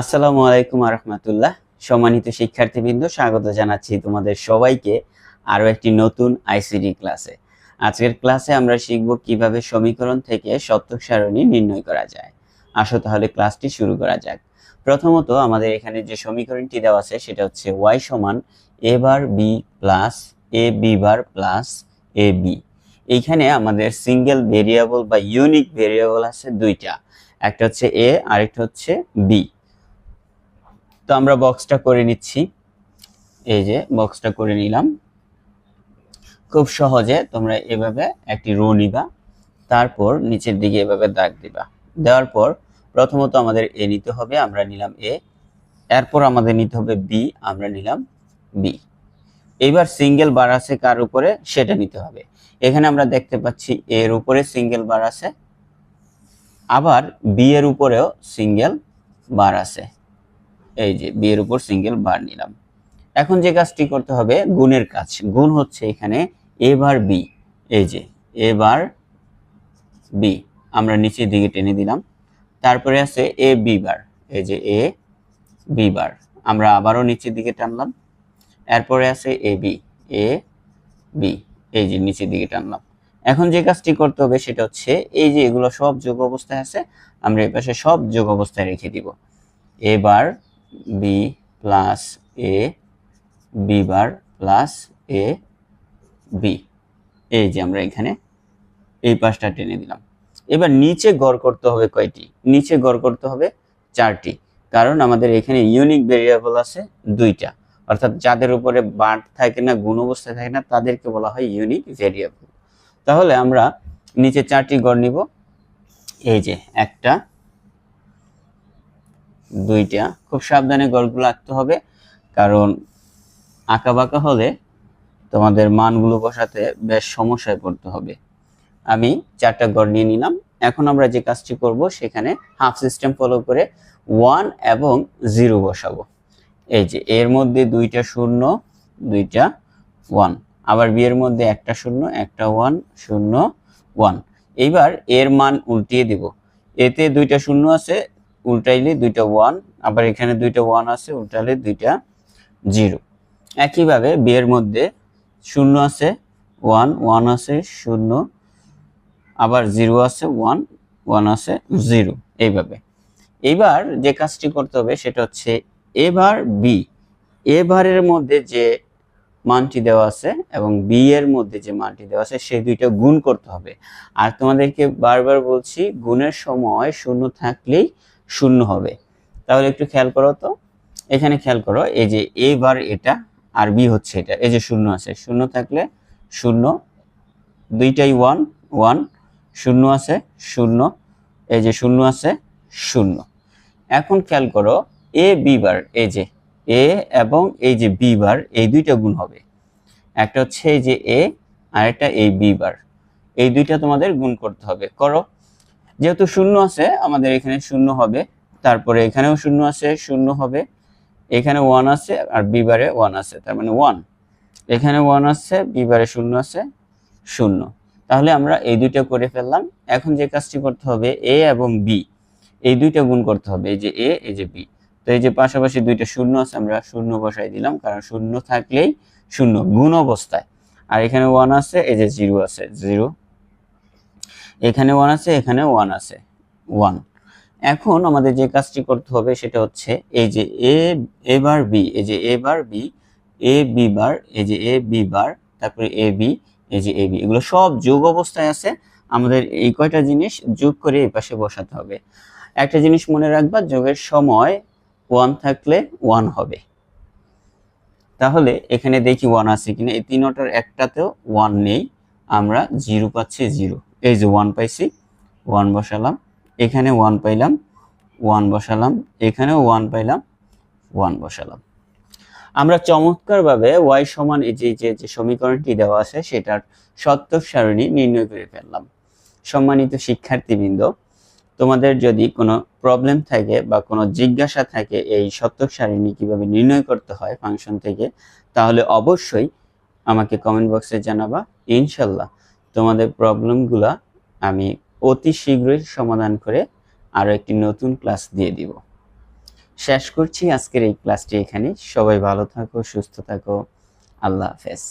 আসসালামু আলাইকুম রহমতুল্লাহ সম্মানিত শিক্ষার্থীবৃন্দ, স্বাগত জানাচ্ছি তোমাদের সবাইকে আরও একটি নতুন আইসিডি ক্লাসে। আজকের ক্লাসে আমরা শিখব কীভাবে সমীকরণ থেকে সত্যক সারণী নির্ণয় করা যায়। আসো তাহলে ক্লাসটি শুরু করা যাক। প্রথমত আমাদের এখানে যে সমীকরণটি দেওয়া আছে, সেটা হচ্ছে ওয়াই সমান A bar B plus A B bar plus A B. এইখানে আমাদের সিঙ্গেল ভেরিয়েবল বা ইউনিক ভেরিয়েবল আছে দুইটা। একটা হচ্ছে এ, আরেকটা হচ্ছে বি। তো আমরা বক্সটা করে নিচ্ছি। এই যে বক্সটা করে নিলাম। খুব সহজে তোমরা এভাবে একটি রো নিবা, তারপর নিচের দিকে এভাবে দাগ দিবা। দেওয়ার পর প্রথমত আমাদের এ নিতে হবে, আমরা নিলাম এ এরপর আমাদের নিতে হবে বি আমরা নিলাম বি এইবার সিঙ্গেল বার আছে কার উপরে? সেটা নিতে হবে। এখানে আমরা দেখতে পাচ্ছি এর উপরে সিঙ্গেল বার আছে, আবার বি এর উপরেও সিঙ্গেল বার আছে। এই যে বি এর উপর সিঙ্গেল বার নিলাম। এখন যে কাজটি করতে হবে, গুণের কাজ। গুণ হচ্ছে এখানে এ বার বি এই যে এ বার বি আমরা নিচের দিকে টেনে দিলাম। তারপরে আছে এ বি বার। এই যে এ বি বার। আমরা আবারও নিচের দিকে টানলাম। এরপরে আছে এ বি এ বি এই যে নিচের দিকে টানলাম। এখন যে কাজটি করতে হবে সেটা হচ্ছে, এই যে এগুলো সব যোগ অবস্থায় আছে, আমরা এই পাশে সব যোগ অবস্থায় রেখে দিব। এবার bar B plus A B bar plus A B এই যে আমরা এখানে এই পাশটা টেনে দিলাম। এবার নিচে গড় করতে হবে কয়টি? নিচে গড় করতে হবে চারটি। কারণ আমাদের এখানে ইউনিক ভেরিয়েবল আছে দুইটা। অর্থাৎ যাদের উপরে বার থাকে না, গুণ অবস্থায় থাকে না, তাদেরকে বলা হয় ইউনিক ভেরিয়েবল তাহলে আমরা নিচে চারটি গড় নিব। এই যে একটা দুইটা। খুব সাবধানে গড়গুলো আঁকতে হবে, কারণ আঁকা বাঁকা হলে তোমাদের মানগুলো বসাতে বেশ সমস্যায় পড়তে হবে। আমি চারটা গড় নিয়ে নিলাম। এখন আমরা যে কাজটি করব, সেখানে হাফ সিস্টেম ফলো করে ওয়ান এবং জিরো বসাবো। এই যে, এর মধ্যে দুইটা শূন্য, দুইটা ওয়ান। আবার বি এর মধ্যে একটা শূন্য, একটা ওয়ান, শূন্য, ওয়ান। এইবার এর মান উল্টিয়ে দিব। এতে দুইটা শূন্য আছে উল্টাইলে দুইটা ওয়ান আবার এখানে দুইটা ওয়ান আছে উল্টালে দুইটা জিরো একইভাবে বি এর মধ্যে শূন্য আছে ওয়ান ওয়ান আছে, শূন্য, আবার জিরো আছে ওয়ান ওয়ান আছে জিরো এইভাবে। এইবার যে কাজটি করতে হবে সেটা হচ্ছে এবার বি এবারের মধ্যে যে মানটি দেওয়া আছে এবং বি এর মধ্যে যে মানটি দেওয়া আছে, সেই দুইটা গুণ করতে হবে। আর তোমাদেরকে বারবার বলছি, গুণের সময় শূন্য থাকলেই শূন্য হবে। তাহলে একটু খেয়াল করো তো। এখানে খেয়াল করো, এই যে এ বার এটা আর বি হচ্ছে এটা, এই যে শূন্য আছে। শূন্য থাকলে শূন্য, দুইটাই ওয়ান ওয়ান শূন্য আছে, শূন্য, এই যে শূন্য আছে, শূন্য। এখন খেয়াল করো এ বি বার এই যে এ এবং এই যে বি বার এই দুইটা গুণ হবে। একটা হচ্ছে এই যে এ আর একটা এই বি বার এই দুইটা তোমাদের গুণ করতে হবে। করো যেহেতু শূন্য আছে, আমাদের এখানে শূন্য হবে। তারপরে এখানেও শূন্য আছে, শূন্য হবে। এখানে ওয়ান আছে আর বি বারে ওয়ান আছে, তার মানে ওয়ান এখানে ওয়ান আছে বি বারে শূন্য আছে, শূন্য। তাহলে আমরা এই দুইটা করে ফেললাম। এখন যে কাজটি করতে হবে এ এবং বি এই দুইটা গুণ করতে হবে, এই যে এ এই যে বি তো এই যে পাশাপাশি দুইটা শূন্য আছে, আমরা শূন্য বসাই দিলাম, কারণ শূন্য থাকলেই শূন্য, গুণ অবস্থায়। আর এখানে ওয়ান আছে, এই যে জিরো আছে জিরো এখানে ওয়ান আছে, এখানে ওয়ান আছে ওয়ান এখন আমাদের যে কাজটি করতে হবে সেটা হচ্ছে এই যে এ এ বার বি এই যে এ বার বি এ বি বার এই যে এ বি বার তারপরে এ বি এই যে এ বি এগুলো সব যোগ অবস্থায় আছে। আমাদের এই কয়টা জিনিস যোগ করে এই পাশে বসাতে হবে। একটা জিনিস মনে রাখবা, যোগের সময় ওয়ান থাকলে ওয়ান হবে। তাহলে এখানে দেখি ওয়ান আছে কিনা। এই তিনটার একটাতেও ওয়ান নেই, আমরা জিরো পাচ্ছি জিরো এই যে ওয়ান পাইছি ওয়ান বসালাম, এখানে ওয়ান পাইলাম ওয়ান বসালাম, এখানেও ওয়ান পাইলাম ওয়ান বসালাম। আমরা চমৎকারভাবে ওয়াই সমান যে যে যে সমীকরণটি দেওয়া আছে, সেটার সত্যক সারণী নির্ণয় করে ফেললাম। সম্মানিত শিক্ষার্থীবৃন্দ, তোমাদের যদি কোনো প্রবলেম থাকে বা কোনো জিজ্ঞাসা থাকে এই সত্যক সারণী কীভাবে নির্ণয় করতে হয় ফাংশন থেকে, তাহলে অবশ্যই আমাকে কমেন্ট বক্সে জানাবা। ইনশাল্লাহ তোমাদের প্রবলেমগুলা আমি অতি শীঘ্রই সমাধান করে আরও একটি নতুন ক্লাস দিয়ে দিব। শেষ করছি আজকের এই ক্লাসটি এখানে সবাই ভালো থাকো, সুস্থ থাকো। আল্লাহ হাফেজ।